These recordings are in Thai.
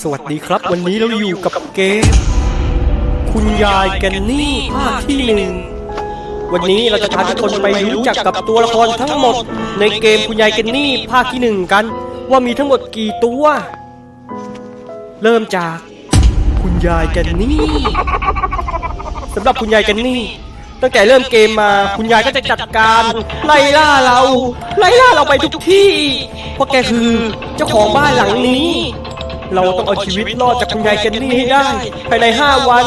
สวัสดีครับ วันนี้เราอยู่กับเกมคุณยายแกนนี่ภาคที่หนึ่งวันนี้เราจะพาทุกคนไปรู้จักกับตัวละครทั้งหมด ในเกมคุณยายแกนนี่ภาคที่หนึ่งกัน ว่ามีทั้งหมดกี่ตัว เริ่มจากคุณยายแกนนี่สำหรับคุณยายแกนนี่ตั้งแต่เริ่มเกมมาคุณยายก็จะจัดการไล่ล่าเรา ไล่ล่าเราไปทุกที่เพราะแกคือเจ้าของบ้านหลังนี้ เราต้องเอาชีวิตรอดจากคุณยายแกนนี่ให้ได้ ภายใน5วัน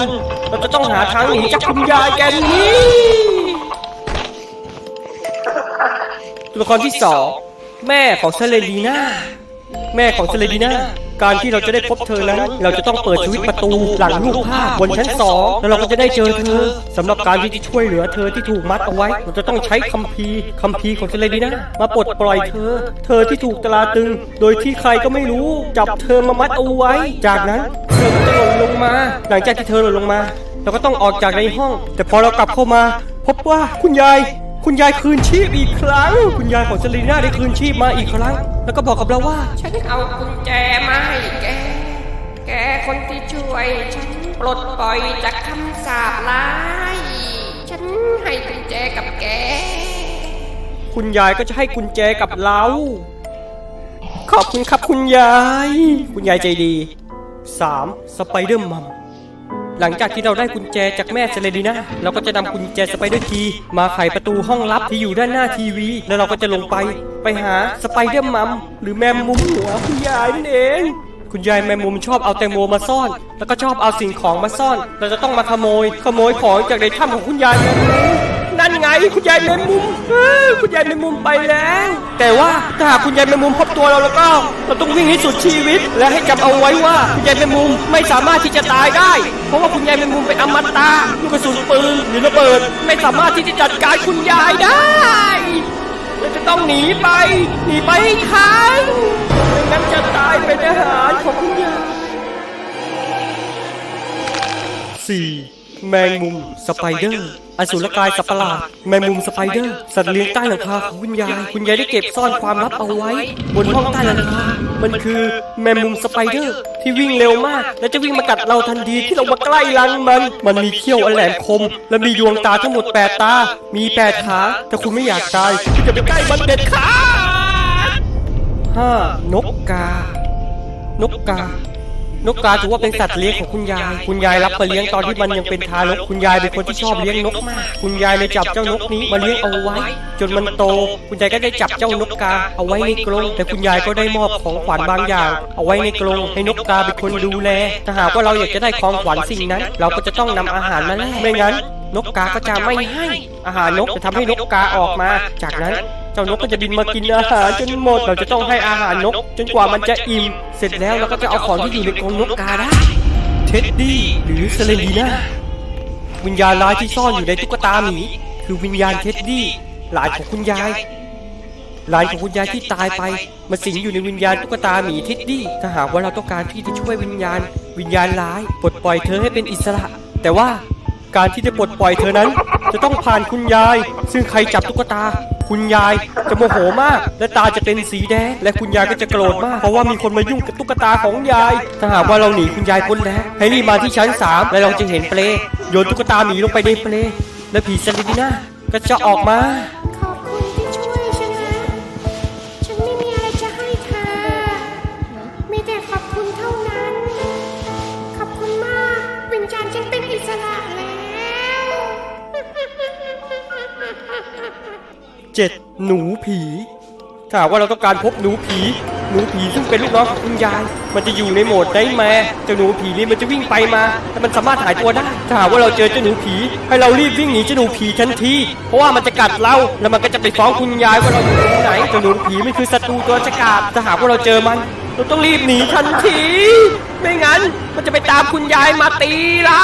เราจะต้องหาทางหนีจากคุณยายแกนนี่ตัวละครที่สองแม่ของเซเลนีนาแม่ของเซเลนีนา การที่เราจะได้พบเธอนั้น เราจะต้องเปิดสวิตช์ประตูหลังรูปภาพบนชั้นสองแล้วเราก็จะได้เจอเธอสำหรับการที่จะช่วยเหลือเธอที่ถูกมัดเอาไว้ เราจะต้องใช้คัมภีร์คัมภีร์ของเซเลนีนามาปลดปล่อยเธอ เธอที่ถูกตราตรึง โดยที่ใครก็ไม่รู้ จับเธอมามัดเอาไว้ จากนั้นเธอก็จะหล่นลงมา หลังจากที่เธอหล่นลงมา เราก็ต้องออกจากในห้อง แต่พอเรากลับเข้ามา พบว่าคุณยาย คุณยายคืนชีพอีกครั้ง คุณยายของเซรีน่าได้คืนชีพมาอีกครั้ง แล้วก็บอกกับเราว่า ฉันเอากุญแจมาให้แก แกคนที่ช่วย ฉันปลดปล่อยจากคำสาปร้าย ฉันให้กุญแจกับแก คุณยายก็จะให้กุญแจกับเรา ขอบคุณครับคุณยาย คุณยายใจดี 3. สไปเดอร์มัม หลังจากที่เราได้กุญแจจากแม่เซเลดีนาเราก็จะนำกุญแจสไปเดอร์คีมาไขประตูห้องลับที่อยู่ด้านหน้าทีวี แล้วเราก็จะลงไป ไปหาสไปเดอร์มัมหรือแมมมุมหัวคุณยายนั่นเอง คุณยายแมมมุมชอบเอาแตงโมมาซ่อน แล้วก็ชอบเอาสิ่งของมาซ่อน เราจะต้องมาขโมย ขโมยของจากในถ้ำของคุณยายแมมมุม นั่นไง คุณยายแมมมุมเอ้ยคุณยายแมมมุมไปแล้ว แต่ว่าถ้าหากคุณยายแมมมุมพบตัวเราแล้วก็ เราต้องวิ่งให้สุดชีวิต และให้จำเอาไว้ว่าคุณยายแมมมุมไม่สามารถที่จะตายได้ เพราะว่าคุณยายแมมมุมเป็นอมตะลูกกระสุนปืนหรือระเบิด ไม่สามารถที่จะจัดการคุณยายได้เราจะต้องหนีไป หนีไปให้ทันไม่งั้นจะตายเป็นอาหารของคุณยาย 4. แมงมุม สไปเดอร์ อสูรกายสัตว์ประหลาด แมงมุมสไปเดอร์ สัตว์เลี้ยงใต้หลังคาของคุณยาย คุณยายได้เก็บซ่อนความลับเอาไว้ บนห้องใต้หลังคา มันคือแมงมุมสไปเดอร์ ที่วิ่งเร็วมาก และจะวิ่งมากัดเราทันทีที่เรามาใกล้รังมัน มันมีเขี้ยวอันแหลมคม และมีดวงตาทั้งหมด8ตา มี8ขาแต่คุณไม่อยากตายคุณจะไปใกล้มันเด็ดขาด 5. นกกา นกกา นกกาถือว่าเป็นสัตว์เลี้ยงของคุณยาย คุณยายรับมาเลี้ยงตอนที่มันยังเป็นทารก คุณยายเป็นคนที่ชอบเลี้ยงนกมาก คุณยายเลยจับเจ้านกนี้มาเลี้ยงเอาไว้ จนมันโต คุณยายก็ได้จับเจ้านกกา เอาไว้ในกรง แต่คุณยายก็ได้มอบของขวัญบางอย่าง เอาไว้ในกรงให้นกกาเป็นคนดูแล ถ้าหากว่าเราอยากจะได้ของขวัญสิ่งนั้น เราก็จะต้องนำอาหารมาแลกไม่งั้น นกกาก็จะไม่ให้ อาหารนกจะทำให้นกกาออกมา จากนั้น จ้านกก็จะบินมากินอาหารจนหมด เราจะต้องให้อาหารนก จนกว่ามันจะอิ่ม เสร็จแล้วเราก็จะเอาของที่อยู่ในกรงนกกาได้ เท็ดดี้หรือเซเลนีนาวิญญาณร้ายที่ซ่อนอยู่ในตุ๊กตาหมีคือวิญญาณเท็ดดี้หลานของคุณยาย หลานของคุณยายที่ตายไปมาสิงอยู่ในวิญญาณตุ๊กตาหมีเท็ดดี้ถ้าหากว่าเราต้องการที่จะช่วยวิญญาณ วิญญาณร้ายปลดปล่อยเธอให้เป็นอิสระ แต่ว่าการที่จะปลดปล่อยเธอนั้น จะต้องผ่านคุณยาย ซึ่งใครจับตุ๊กตา คุณยายจะโมโหมาก และตาจะเป็นสีแดง และคุณยายก็จะโกรธมาก เพราะว่ามีคนมายุ่งกับตุ๊กตาของยาย ถ้าหากว่าเราหนีคุณยายพ้นแล้ว ให้รีบมาที่ชั้นสามและเราจะเห็นเปลโยนตุ๊กตาหมีลงไปในเปลและผีซาลิดิน่าก็จะออกมา 7. หนูผีถ้าหากว่าเราต้องการพบหนูผี หนูผีซึ่งเป็นลูกน้องของคุณยาย มันจะอยู่ในโหมดได้แม่เจ้าหนูผีนี่มันจะวิ่งไปมาแต่มันสามารถหายตัวได้ถ้าหากว่าเราเจอเจ้าหนูผี ให้เรารีบวิ่งหนีเจ้าหนูผีทันที เพราะว่ามันจะกัดเรา แล้วมันก็จะไปฟ้องคุณยายว่าเราอยู่ตรงไหน เจ้าหนูผีมันคือศัตรูตัวฉกาจถ้าหากว่าเราเจอมัน เราต้องรีบหนีทันที ไม่งั้นมันจะไปตามคุณยายมาตีเรา